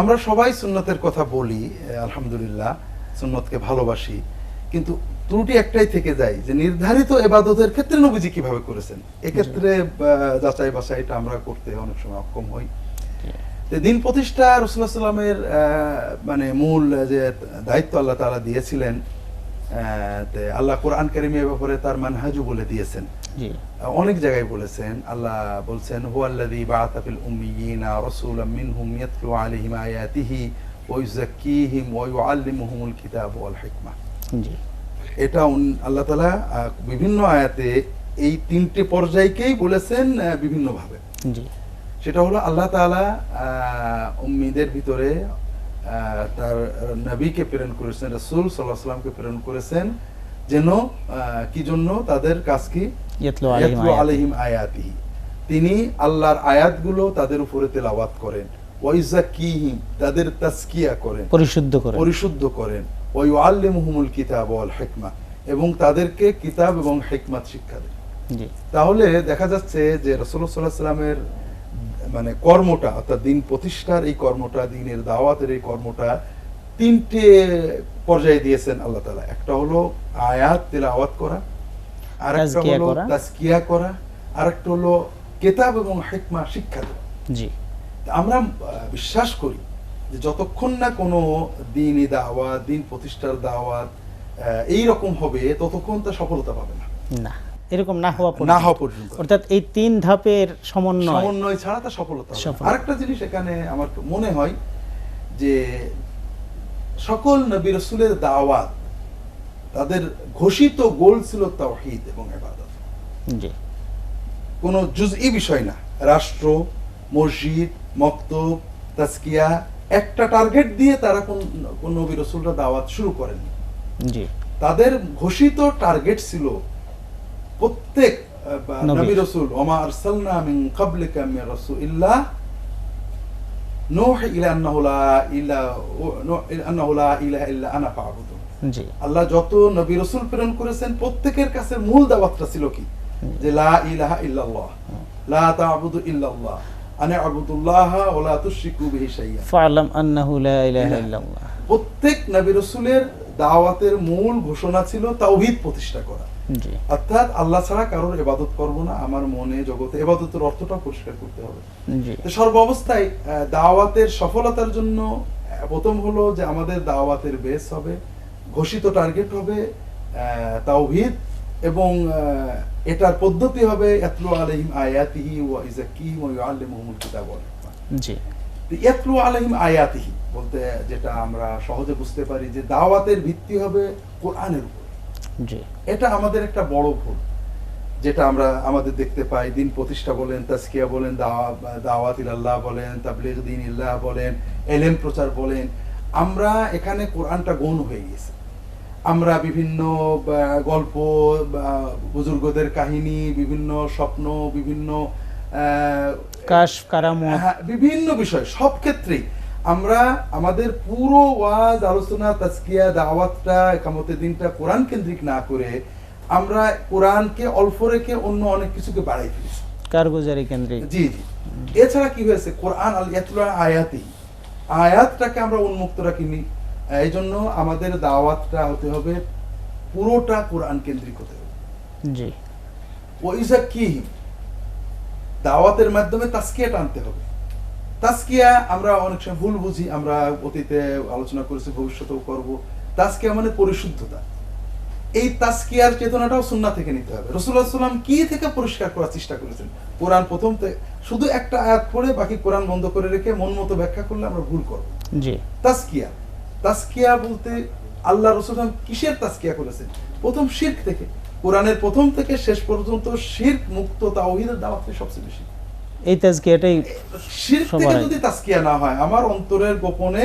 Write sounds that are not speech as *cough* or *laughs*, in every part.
আমরা সবাই সুন্নতের কথা বলি আলহামদুলিল্লাহ সুন্নতকে ভালোবাসি। কিন্তু ত্রুটি একটাই থেকে যায় যে নির্ধারিত এবাদতের ক্ষেত্রে নবীজি কীভাবে করেছেন? এক্ষেত্রে যাচাই বাছাইটা আমরা করতে অনেক সময় অক্ষম হই। দিন প্রতিষ্ঠা রসুল্লাহ সাল্লামের মানে মূল যে দায়িত্ব আল্লাহ তারা দিয়েছিলেন আল্লাহ কোরআন কারিমের ব্যাপারে তার মানহাজু বলে দিয়েছেন। অনেক জায়গায় বলেছেন আল্লাহ বলছেন হুয়াল্লাযী বাআসা ফিল উম্মিয়িনা রাসূলাম মিনহুম ইয়াতলু আলাইহিম আয়াতিহি ওয়া ইউযাক্কিহিম ওয়া ইউআল্লিমুহুমুল কিতাব ওয়াল হিকমা। জি। এটা আল্লাহ তাআলা বিভিন্ন আয়াতে এই তিনটে পর্যায়কেই বলেছেন বিভিন্নভাবে। সেটা হলো আল্লাহ তাআলা আহ, উম্মিদের ভিতরে তার নবীকে প্রেরণ করেছেন রাসূল সাল্লাল্লাহু আলাইহি সাল্লামকে প্রেরণ করেছেন যেন কি জন্য তাদের কাজ কি। আলাইহিম আয়াতিহি তিনি আল্লাহর আয়াতগুলো তাদের উপরে তেলাওয়াত করেন। ওয়াইজাকিহিম তাদের তাসকিয়া করেন। পরিশুদ্ধ করে পরিশুদ্ধ করেন। ওয়াইউআল্লিমুহুমুল কিতাব ওয়াল হিকমা এবং তাদেরকে কিতাব এবং হিকমাত শিক্ষা দেন। জি। তাহলে দেখা যাচ্ছে যে রাসূলুল্লাহ সাল্লাল্লাহু আলাইহি সাল্লামের মানে কর্মটা অর্থাৎ দিন প্রতিষ্ঠার এই কর্মটা দিনের দাওয়াতের এই কর্মটা তিনটে পর্যায়ে দিয়েছেন আল্লাহ তাআলা। একটা হলো আয়াত তেলাওয়াত করা আর একটা হলো করা। তাজকিয়া করা আর একটা হলো কিতাব এবং হিকমা শিক্ষা দেওয়া। জি। আমরা বিশ্বাস করি যে যতক্ষণ না কোনো দিনই দাওয়াত দিন প্রতিষ্ঠার দাওয়াত এই রকম হবে ততক্ষণ তা সফলতা পাবে না। না। এরকম না হওয়া না হওয়া পর্যন্ত। অর্থাৎ এই তিন ধাপের সমন্বয়। সমন্বয় ছাড়া তা সফলতা আরেকটা জিনিস এখানে আমার মনে হয় যে সকল নবী রসুলের দাওয়াত তাদের ঘোষিত গোল ছিল তাওহীদ এবং ইবাদত। জি। কোনো জুজই বিষয় না। রাষ্ট্র মসজিদ মক্তব তাসকিয়া একটা টার্গেট দিয়ে তারা কোন কোন নবী রসুলরা দাওয়াত শুরু করেনি জি। তাদের ঘোষিত টার্গেট ছিল প্রত্যেক নবী। রসুল ওমা আরসালনা মিন ক্বাবলিকা মিন নূহ ইলা আন্নাহু লা আন্নাহু লা ইলাহা ইল্লা আনা জি। আল্লাহ যত নবী রসুল প্রেরণ করেছেন প্রত্যেকের কাছে মূল দাওয়াতটা ছিল কি? যে লা ইলাহা ইল্লাল্লাহ লা তা'বুদু ইল্লাল্লাহ আনা আবুদুল্লাহ ওয়া লা তুশরিকু বিহি আন্নাহু লা ইলাহা ইল্লাল্লাহ। প্রত্যেক নবী রসুলের দাওয়াতের মূল ঘোষণা ছিল তাওহীদ প্রতিষ্ঠা করা। অর্থাৎ আল্লাহ ছাড়া কারোর ইবাদত করব না আমার মনে জগতে ইবাদতের অর্থটা পরিষ্কার করতে হবে। দাওয়াতের সফলতার জন্য প্রথম হলো যে আমাদের দাওয়াতের বেস হবে ঘোষিত টার্গেট হবে তাওহীদ এবং এটার পদ্ধতি হবে ইয়াতলু আলাইহিম আয়াতিহি ওয়া ইযাক্কিহিম ওয়া ইউআল্লিমুহুমুল কিতাব জি। তো ইয়াতলু আলাইহিম আয়াতিহি বলতে যেটা আমরা সহজে বুঝতে পারি যে দাওয়াতের ভিত্তি হবে কোরআনের উপর। এটা আমাদের একটা বড় ভুল যেটা আমরা আমাদের দেখতে পাই দিন প্রতিষ্ঠা বলেন তাসকিয়া বলেন দাওয়া- দাওয়াত ইলাল্লাহ বলেন তাবলিগ দিন ইল্লাহ বলেন এলেম প্রচার বলেন আমরা এখানে কোরআনটা গৌণ হয়ে গেছে। আমরা বিভিন্ন গল্প বুজুর্গদের কাহিনী বিভিন্ন স্বপ্ন বিভিন্ন কাশ কারামত। হ্যাঁ, বিভিন্ন বিষয় সব ক্ষেত্রেই আমরা আমাদের পুরো ওয়াজ আলোচনা তাজকিয়া দাওয়াতটা একামতের দিনটা কোরআন কেন্দ্রিক না করে আমরা কোরআনকে অল্প রেখে অন্য অনেক কিছুকে বাড়াই ফেলেছি। কারগুজারি কেন্দ্রিক? জি জি। এছাড়া কি হয়েছে? কোরআন আল ইয়াতলুয়া আয়াতি। আয়াতটাকে আমরা উন্মুক্ত রাখিনি। এই জন্য আমাদের দাওয়াতটা হতে হবে পুরোটা কোরআন কেন্দ্রিক হতে হবে। জি। ওইসা কি দাওয়াতের মাধ্যমে তাস্কিয়াটা আনতে হবে। তাস্কিয়া আমরা অনেক সময় ভুল বুঝি আমরা অতীতে আলোচনা করেছি ভবিষ্যতেও করব। তাস্কিয়া মানে পরিশুদ্ধতা। এই তাস্কিয়ার চেতনাটাও সুন্না থেকে নিতে হবে। রসুল্লাহ সাল্লাম কি থেকে পরিষ্কার করার চেষ্টা করেছেন? কোরআন প্রথম শুধু একটা আয়াত পড়ে বাকি কোরআন বন্ধ করে রেখে মন মতো ব্যাখ্যা করলে আমরা ভুল করব। জি। তাস্কিয়া তাস্কিয়া বলতে আল্লাহ রসুল কিসের তাস্কিয়া করেছেন? প্রথম শির্ক থেকে। কোরআনের প্রথম থেকে শেষ পর্যন্ত শির্ক মুক্ত তাওহীদের দাওয়াত সবচেয়ে বেশি। এই তাজকিয়াটাই। যদি তাস্কিয়া না হয় আমার অন্তরের গোপনে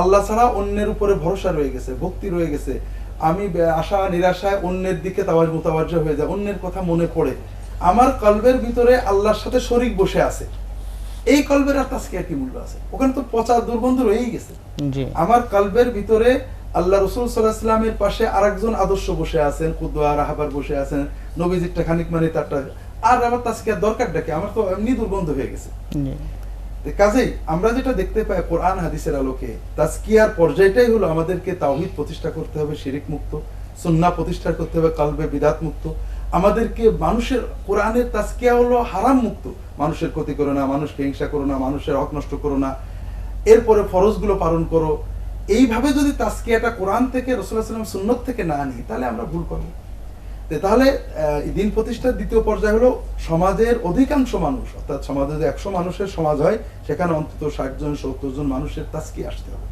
আল্লাহ ছাড়া অন্যের উপরে ভরসা রয়ে গেছে ভক্তি রয়ে গেছে। আমি আশা নিরাশায় অন্যের দিকে তাওয়াজ মোতাবাজ্য হয়ে যায় অন্যের কথা মনে পড়ে। আমার কলবের ভিতরে আল্লাহর সাথে শরীক বসে আছে। এই কলবের আর তাস্কিয়া কি মূল্য আছে? ওখানে তো পচা দুর্গন্ধ রয়েই গেছে। জি। আমার কালবের ভিতরে আল্লাহ রসুল সাল্লাহ ইসলামের পাশে আরেকজন আদর্শ বসে আছেন কুদুয়া রাহাবার বসে আছেন নবীজিরটা খানিক মানে তারটা আর আমার তাস্কিয়ার দরকার ডাকে আমার তো এমনি দুর্গন্ধ হয়ে গেছে। কাজেই আমরা যেটা দেখতে পাই কোরআন হাদিসের আলোকে তাজকিয়ার পর্যায়টাই হলো আমাদেরকে তাওহিদ প্রতিষ্ঠা করতে হবে শিরিক মুক্ত সুন্নাহ প্রতিষ্ঠা করতে হবে কালবে বিদাত মুক্ত। আমাদেরকে মানুষের কোরআনের তাজকিয়া হলো হারাম মুক্ত। মানুষের ক্ষতি করো না মানুষকে হিংসা করো না মানুষের হক নষ্ট করো না। এরপরে ফরজগুলো পালন করো। এইভাবে যদি তাজকিয়াটা কোরআন থেকে রসুল্লাহ সাল্লাম সুন্নত থেকে না নিই তাহলে আমরা ভুল করব। তাহলে দিন প্রতিষ্ঠার দ্বিতীয় পর্যায়ে হলো সমাজের অধিকাংশ মানুষ অর্থাৎ সমাজে যদি একশো মানুষের সমাজ হয় সেখানে অন্তত ষাট জন সত্তর জন মানুষের তাস্কি আসতে হবে।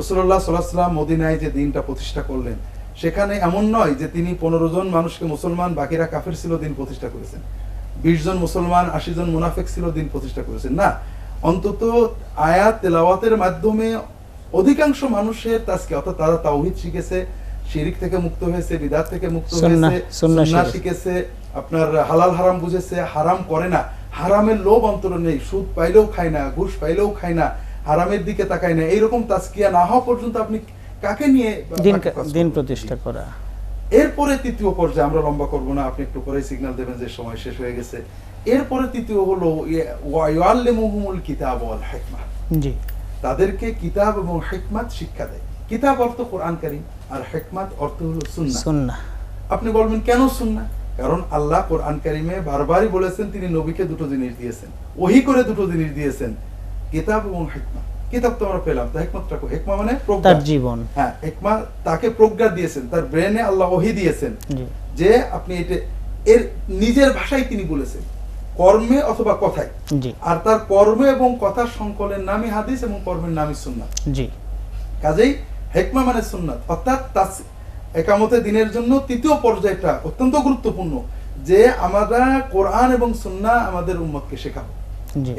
রসুল্লাহ সাল্লাহাম মদিনায় যে দিনটা প্রতিষ্ঠা করলেন সেখানে এমন নয় যে তিনি পনেরো জন মানুষকে মুসলমান বাকিরা কাফের ছিল দিন প্রতিষ্ঠা করেছেন। বিশ জন মুসলমান আশি জন মুনাফেক ছিল দিন প্রতিষ্ঠা করেছেন। না অন্তত আয়াত তেলাওয়াতের মাধ্যমে অধিকাংশ মানুষের তাস্কি অর্থাৎ তারা তাওহিদ শিখেছে শিরিক থেকে মুক্ত হয়েছে বিদাত থেকে মুক্ত হয়েছে সুন্নাহ শিখেছে। আপনার হালাল হারাম বুঝেছে হারাম করে না। হারামের লোভ অন্তর নেই সুদ পাইলেও খায় না ঘুষ পাইলেও খায় না হারামের দিকে তাকায় না। এইরকম তাস্কিয়া না হওয়া পর্যন্ত আপনি কাকে নিয়ে দিন? প্রতিষ্ঠা করা। এরপরে তৃতীয় পর্যায়ে আমরা লম্বা করব না আপনি একটু পরে সিগন্যাল দেবেন যে সময় শেষ হয়ে গেছে। এরপরে তৃতীয় হলো ইয়ে- ওয়াইয়াল্লিমুহুমুল কিতাব ওয়াল হিকমাহ জি। তাদেরকে কিতাব এবং হিকমাত শিক্ষা দেয়। কিতাব অর্থ কোরআন কারীম আর হিকমাত অর্থ হলো সুন্না আপনি বলবেন কেন সুন্নাহ? কারণ আল্লাহ কোরআন কারিমে বারবারই বলেছেন তিনি নবীকে দুটো জিনিস দিয়েছেন। ওহি করে দুটো জিনিস দিয়েছেন কিতাব এবং হেকমা কিতাব তো আমরা পেলাম তো হেকমতটা কো- হেকমা মানে তার জীবন। হ্যাঁ হেকমা তাকে প্রজ্ঞা দিয়েছেন তার ব্রেনে আল্লাহ ওহি দিয়েছেন যে আপনি এটা এর নিজের ভাষায় তিনি বলেছেন কর্মে অথবা কথায়। জি। আর তার কর্মে এবং কথার সংকলের নামই হাদিস এবং কর্মের নামই সুন্নাহ। জি। কাজেই হেকমা মানে সুন্নাত। অর্থাৎ তাস একামতে দিনের জন্য তৃতীয় পর্যায়টা অত্যন্ত গুরুত্বপূর্ণ যে আমরা কোরআন এবং সুন্না আমাদের উম্মতকে শেখাবো।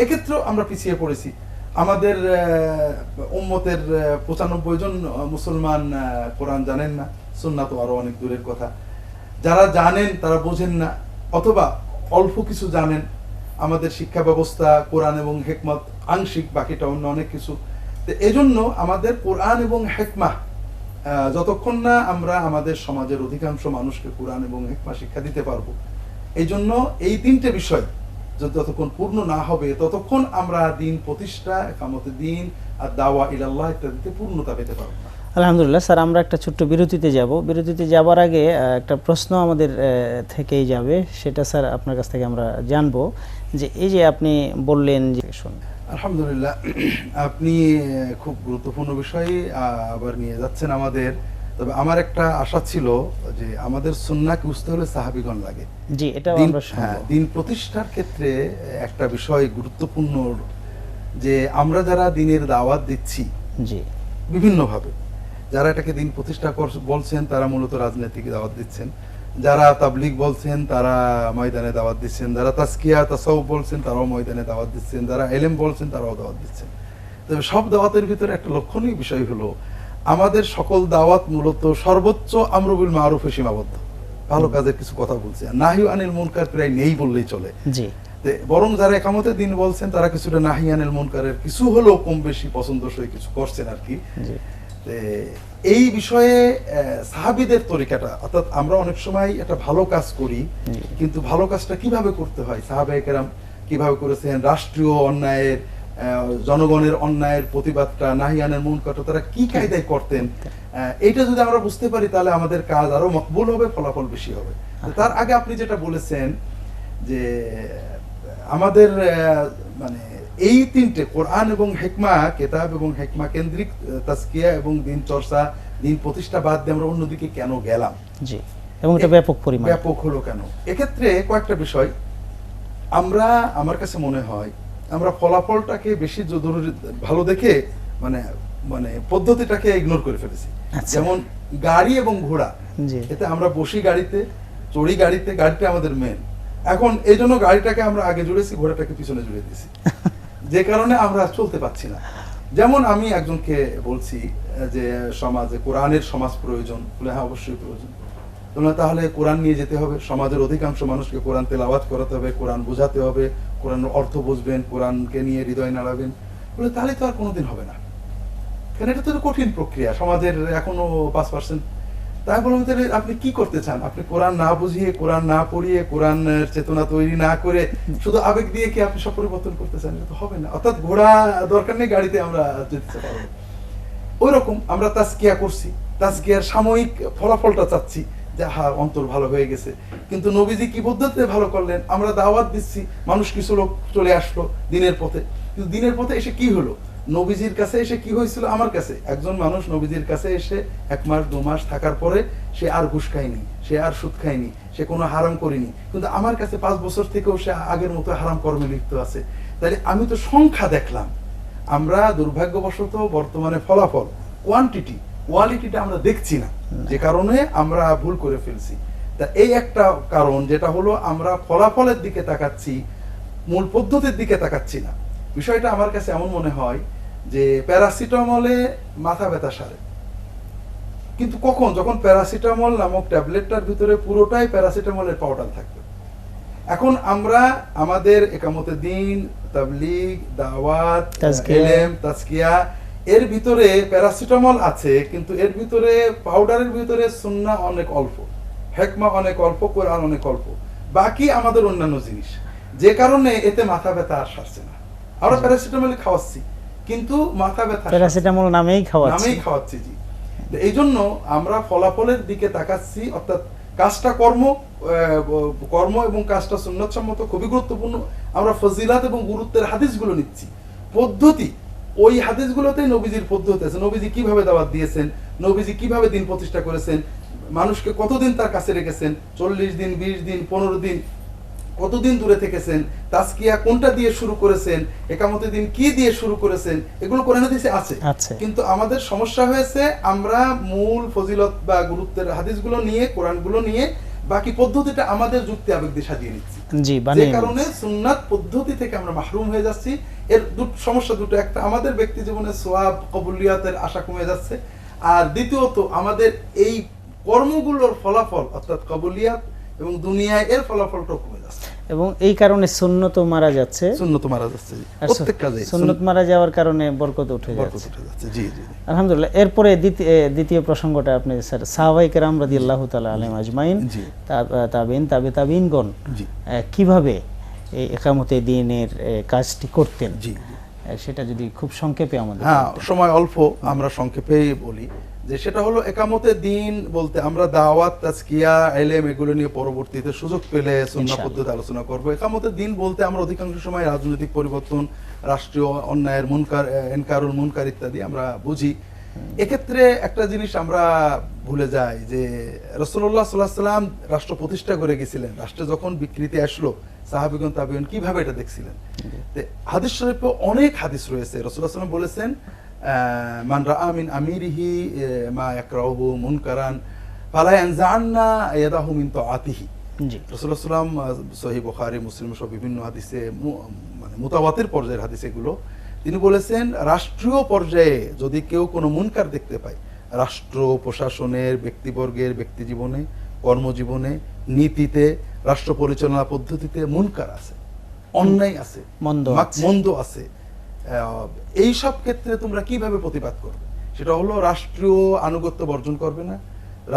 এক্ষেত্রেও আমরা পিছিয়ে পড়েছি। আমাদের উম্মতের পঁচানব্বই জন মুসলমান কোরআন জানেন না। সুন্নাহ তো আরও অনেক দূরের কথা। যারা জানেন তারা বোঝেন না। অথবা অল্প কিছু জানেন। আমাদের শিক্ষা ব্যবস্থা কোরআন এবং হেকমত আংশিক বাকিটা অন্য অনেক কিছু। তো এজন্য আমাদের কোরআন এবং হেকমা যতক্ষণ না আমরা আমাদের সমাজের অধিকাংশ মানুষকে কোরআন এবং হেকমা শিক্ষা দিতে পারব এই জন্য এই তিনটে বিষয় যত- যতক্ষণ পূর্ণ না হবে, ততক্ষণ আমরা দিন প্রতিষ্ঠা, একামতে দিন আর দাওয়া ইলাল্লাহ ইত্যাদিতে পূর্ণতা পেতে পারব আলহামদুলিল্লাহ, স্যার, আমরা একটা ছোট্ট বিরতিতে যাব। বিরতিতে যাবার আগে একটা প্রশ্ন আমাদের থেকেই যাবে। সেটা, স্যার, আপনার কাছ থেকে আমরা জানব যে এই যে আপনি বললেন যে শুন আলহামদুলিল্লাহ *clears throat* আপনি খুব গুরুত্বপূর্ণ বিষয় আবার নিয়ে যাচ্ছেন আমাদের। তবে আমার একটা আশা ছিল যে আমাদের সুন্নাকে বুঝতে হলে সাহাবিগণ লাগে। জি আমরা হ্যাঁ, দিন প্রতিষ্ঠার ক্ষেত্রে একটা বিষয় গুরুত্বপূর্ণ যে আমরা যারা দিনের দাওয়াত দিচ্ছি জি। বিভিন্নভাবে যারা এটাকে দিন প্রতিষ্ঠা বলছেন তারা মূলত রাজনৈতিক দাওয়াত দিচ্ছেন। যারা তাবলিগ বলছেন তারা ময়দানে দাওয়াত দিচ্ছেন যারা তাসকিয়া তাসাউফ বলছেন তারাও ময়দানে দাওয়াত দিচ্ছেন যারা এলেম বলছেন তারাও দাওয়াত দিচ্ছেন। তবে সব দাওয়াতের ভিতরে একটা লক্ষণীয় বিষয় হলো আমাদের সকল দাওয়াত মূলত সর্বোচ্চ আমরুবুল মারুফে সীমাবদ্ধ। ভালো কাজের কিছু কথা বলছে। নাহিউ আনিল মুনকার প্রায় নেই বললেই চলে। জি। বরং যারা একামতে দিন বলছেন তারা কিছুটা নাহি নাহিয়ানের মুনকারের কিছু হলেও কম বেশি পছন্দসই কিছু করছেন আর কি। এই বিষয়ে সাহাবিদের তরিকাটা অর্থাৎ আমরা অনেক সময় একটা ভালো কাজ করি কিন্তু ভালো কাজটা কীভাবে করতে হয়? সাহাবায়ে কেরাম কীভাবে করেছেন? রাষ্ট্রীয় অন্যায়ের জনগণের অন্যায়ের প্রতিবাদটা নাহিয়ানের মুনকারটা তারা কি কায়দায় করতেন? আহ, এইটা যদি আমরা বুঝতে পারি তাহলে আমাদের কাজ আরও মকবুল হবে ফলাফল বেশি হবে। তার আগে আপনি যেটা বলেছেন যে আমাদের মানে এই তিনটে কোরআন এবং হেকমা কেতাব এবং হেকমা কেন্দ্রিক আহ, তাজকিয়া এবং দিন চর্চা দিন প্রতিষ্ঠা বাদ দিয়ে আমরা অন্যদিকে কেন গেলাম? জি এবং এটা ব্যাপক পরিমাণ। ব্যাপক হলো কেন? এক্ষেত্রে কয়েকটা বিষয়। আমরা আমার কাছে মনে হয় আমরা ফলাফলটাকে বেশি জরুরি ভালো দেখে মানে মানে পদ্ধতিটাকে ইগনোর করে ফেলেছি। আচ্ছা। যেমন গাড়ি এবং ঘোড়া। এতে আমরা বসি গাড়িতে চড়ি গাড়িতে গাড়িটা আমাদের মেন এখন এই জন্য গাড়িটাকে আমরা আগে জুড়েছি ঘোড়াটাকে পিছনে জুড়ে দিয়েছি। *laughs* যে কারণে আমরা চলতে পারছি না। যেমন আমি একজনকে বলছি যে সমাজে কোরআনের সমাজ প্রয়োজন। বলে হ্যাঁ অবশ্যই প্রয়োজন। তোমরা তাহলে কোরআন নিয়ে যেতে হবে। সমাজের অধিকাংশ মানুষকে কোরআন তেলাওয়াত করাতে হবে, কোরআন বোঝাতে হবে, কোরআন অর্থ বুঝবেন, কোরআনকে নিয়ে হৃদয় নাড়াবেন। বলে, তাহলে তো আর কোনোদিন হবে না। কারণ এটা তো কঠিন প্রক্রিয়া। সমাজের এখনও পাঁচ পার্সেন্ট তাই বললাম তাহলে আপনি কি করতে চান? আপনি কোরআন না বুঝিয়ে, কোরআন না পড়িয়ে, কোরআন চেতনা তৈরি না করে শুধু আবেগ দিয়ে কি আপনি সব পরিবর্তন করতে চান? এটা তো হবে না। অর্থাৎ ঘোড়া দরকার নেই, গাড়িতে আমরা যেতে পারব ওই রকম আমরা তাজকিয়া করছি। তাজকিয়ার সাময়িক ফলাফলটা চাচ্ছি যে, হা, অন্তর ভালো হয়ে গেছে। কিন্তু নবীজি কি পদ্ধতিতে ভালো করলেন? আমরা দাওয়াত দিচ্ছি, মানুষ কিছু লোক চলে আসলো দিনের পথে। কিন্তু দিনের পথে এসে কি হলো? নবীজির কাছে এসে কি হয়েছিল আমার কাছে? একজন মানুষ নবীজির কাছে এসে এক মাস, দু মাস থাকার পরে সে আর ঘুষ খায়নি, সে আর সুদ খায়নি, সে কোনো হারাম করেনি। কিন্তু আমার কাছে পাঁচ বছর থেকেও সে আগের মতো হারাম কর্মে লিপ্ত আছে। তাহলে আমি তো সংখ্যা দেখলাম। আমরা দুর্ভাগ্যবশত বর্তমানে ফলাফল কোয়ান্টিটি কোয়ালিটিটা আমরা দেখছি না। যে কারণে আমরা ভুল করে ফেলছি। তা এই একটা কারণ যেটা হলো, আমরা ফলাফলের দিকে তাকাচ্ছি, মূল পদ্ধতির দিকে তাকাচ্ছি না। বিষয়টা আমার কাছে এমন মনে হয় যে প্যারাসিটামলে মাথা ব্যথা সারে। কিন্তু কখন? যখন প্যারাসিটামল নামক ট্যাবলেটটার ভিতরে পুরোটাই প্যারাসিটামলের পাউডার থাকবে। এখন আমরা আমাদের একামতে দিন তাবলিগ দাওয়াত এলেম তাজকিয়া এর ভিতরে প্যারাসিটামল আছে কিন্তু এর ভিতরে পাউডারের ভিতরে সুন্না অনেক অল্প হেকমা অনেক অল্প কোরআন অনেক অল্প। বাকি আমাদের অন্যান্য জিনিস। যে কারণে এতে মাথা ব্যথা আর সারছে না। আমরা প্যারাসিটামল খাওয়াচ্ছি। কিন্তু মাথা ব্যথা প্যারাসিটামল নামেই খাওয়াচ্ছি। নামেই খাওয়াচ্ছি জি। এই জন্য আমরা ফলাফলের দিকে তাকাচ্ছি অর্থাৎ কাজটা কর্ম কর্ম এবং কাজটা সুন্নত সম্মত খুবই গুরুত্বপূর্ণ। আমরা ফজিলাত এবং গুরুত্বের হাদিসগুলো নিচ্ছি। পদ্ধতি ওই হাদিসগুলোতে নবীজির পদ্ধতি আছে। নবীজি কীভাবে দাওয়াত দিয়েছেন নবীজি কীভাবে দিন প্রতিষ্ঠা করেছেন মানুষকে কতদিন তার কাছে রেখেছেন? চল্লিশ দিন বিশ দিন পনেরো দিন কতদিন দূরে থেকেছেন তাসকিয়া কোনটা দিয়ে শুরু করেছেন একামতের দিন কি দিয়ে শুরু করেছেন এগুলো কোরআন হাদিসে আছে। কিন্তু আমাদের সমস্যা হয়েছে আমরা মূল ফজিলত বা গুরুত্বের হাদিসগুলো নিয়ে কোরআনগুলো নিয়ে বাকি পদ্ধতিটা আমাদের যুক্তি আবেগ দিয়ে সাজিয়ে নিচ্ছি। জি যে কারণে সুন্নাত পদ্ধতি থেকে আমরা মাহরুম হয়ে যাচ্ছি। এর দুটো সমস্যা দুটো একটা আমাদের ব্যক্তি জীবনে সোয়াব কবুলিয়াতের আশা কমে যাচ্ছে। আর দ্বিতীয়ত আমাদের এই কর্মগুলোর ফলাফল অর্থাৎ কবুলিয়াত এবং দুনিয়ায় এর ফলাফলটাও কমে এবং এই কারণে সুন্নত মারা যাচ্ছে সুন্নত মারা যাচ্ছে প্রত্যেক কাজে সুন্নত মারা যাওয়ার কারণে বরকত উঠে বরকত যাচ্ছে উঠে যাচ্ছে জি জি। আলহামদুলিল্লাহ এরপরে দ্বিতীয় প্রসঙ্গটা আপনি স্যার সাহাবাই কেরাম রাদি আল্লাহ তালা আলম আজমাইন। তাবিন তাবে তাবিনগণ। কীভাবে এই একামতে দিনের কাজটি করতেন জি জি। সেটা যদি খুব সংক্ষেপে আমাদের হ্যাঁ সময় অল্প আমরা সংক্ষেপেই বলি যে সেটা হলো একামতে দিন বলতে আমরা দাওয়াত তাজকিয়া এলেম এগুলো নিয়ে পরবর্তীতে সুযোগ পেলে সুন্নাহ পদ্ধতি আলোচনা করব। একামতে দিন বলতে আমরা অধিকাংশ সময় রাজনৈতিক পরিবর্তন রাষ্ট্রীয় অন্যায়ের মুনকার এনকারুল মুনকার ইত্যাদি আমরা বুঝি। এক্ষেত্রে একটা জিনিস আমরা ভুলে যাই যে রসুল্লাহ সাল্লাহ সাল্লাম রাষ্ট্র প্রতিষ্ঠা করে গেছিলেন। রাষ্ট্রে যখন বিকৃতি আসলো সাহাবিগণ তাবিগণ কীভাবে এটা দেখছিলেন? হাদিস শরীফে অনেক হাদিস রয়েছে। রসুল্লাহ সাল্লাম বলেছেন মান রা আমিন আমিরিহি মা ইয়াকরাহু মুনকারান ফালা ইয়ানজাআন্না ইয়াদাহু মিন তাআতিহি। জি। রসুল্লাহ সাল্লাম সহি বুখারী মুসলিম সহ বিভিন্ন হাদিসে মানে মুতাওয়াতির পর্যায়ের হাদিস এগুলো তিনি বলেছেন রাষ্ট্রীয় পর্যায়ে যদি কেউ কোনো মুনকার দেখতে পায় রাষ্ট্র প্রশাসনের ব্যক্তিবর্গের ব্যক্তি জীবনে কর্মজীবনে নীতিতে রাষ্ট্র পরিচালনা পদ্ধতিতে মুনকার আছে অন্যায় আছে। মন্দ আছে। এই সব ক্ষেত্রে তোমরা কীভাবে প্রতিবাদ করবে? সেটা হলো রাষ্ট্রীয় আনুগত্য বর্জন করবে না,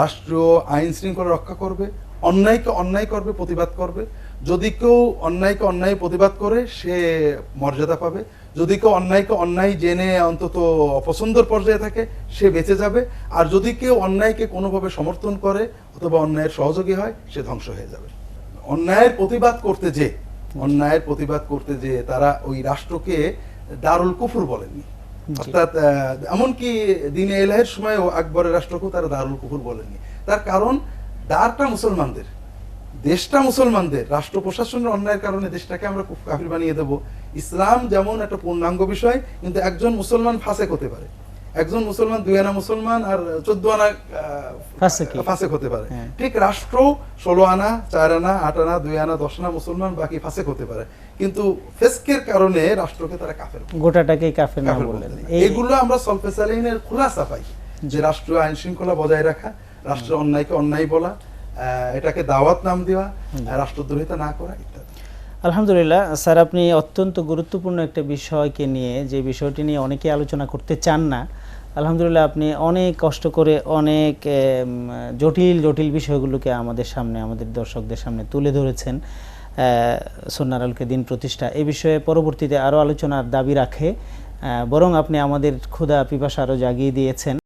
রাষ্ট্রীয় আইন শৃঙ্খলা রক্ষা করবে, অন্যায়কে অন্যায় করবে, প্রতিবাদ করবে। যদি কেউ অন্যায়কে অন্যায় প্রতিবাদ করে, সে মর্যাদা পাবে। যদি কেউ অন্যায়কে অন্যায় জেনে অন্তত অপছন্দর পর্যায়ে থাকে, সে বেঁচে যাবে। আর যদি কেউ অন্যায়কে কোনোভাবে সমর্থন করে অথবা অন্যায়ের সহযোগী হয়, সে ধ্বংস হয়ে যাবে। অন্যায়ের প্রতিবাদ করতে যে, অন্যায়ের প্রতিবাদ করতে যে তারা ওই রাষ্ট্রকে দারুল কুফুর বলেননি। অর্থাৎ এমনকি দিনে এলাহের সময় আকবরের রাষ্ট্রকেও তারা দারুল কুফুর বলেননি। তার কারণ দারটা মুসলমানদের দেশটা মুসলমানদের রাষ্ট্র প্রশাসনের অন্যায়ের কারণে দেশটাকে আমরা কুফ- কাফির বানিয়ে দেব। ইসলাম যেমন একটা পূর্ণাঙ্গ বিষয় কিন্তু একজন মুসলমান ফাঁসে হতে পারে। একজন মুসলমান দুই আনা মুসলমান আর চোদ্দ আনা ফাসেকি। হতে পারে। হ্যাঁ। ঠিক রাষ্ট্র ষোলো আনা চার আনা আট আনা দুই আনা দশ আনা মুসলমান বাকি ফাসেক হতে পারে। কিন্তু ফেসকের কারণে রাষ্ট্রকে তারা কাফের গোটাটাকে কাফের না বলতেন। এগুলো আমরা সলফেসালিনের খুলাসা পাই যে রাষ্ট্রীয় আইন শৃঙ্খলা বজায় রাখা রাষ্ট্রের অন্যায়কে অন্যায় বলা এটাকে দাওয়াত নাম দেওয়া রাষ্ট্রদ্রোহিতা না করা ইত্যাদি। আলহামদুলিল্লাহ স্যার আপনি অত্যন্ত গুরুত্বপূর্ণ একটা বিষয়কে নিয়ে যে বিষয়টি নিয়ে অনেকে আলোচনা করতে চান না আলহামদুলিল্লাহ, আপনি অনেক কষ্ট করে অনেক জটিল জটিল বিষয়গুলোকে আমাদের সামনে, আমাদের দর্শকদের সামনে তুলে ধরেছেন সোনার আলকে দিন প্রতিষ্ঠা। এ বিষয়ে পরবর্তীতে আরও আলোচনার দাবি রাখে বরং আপনি আমাদের ক্ষুধা, পিপাসা আরও জাগিয়ে দিয়েছেন।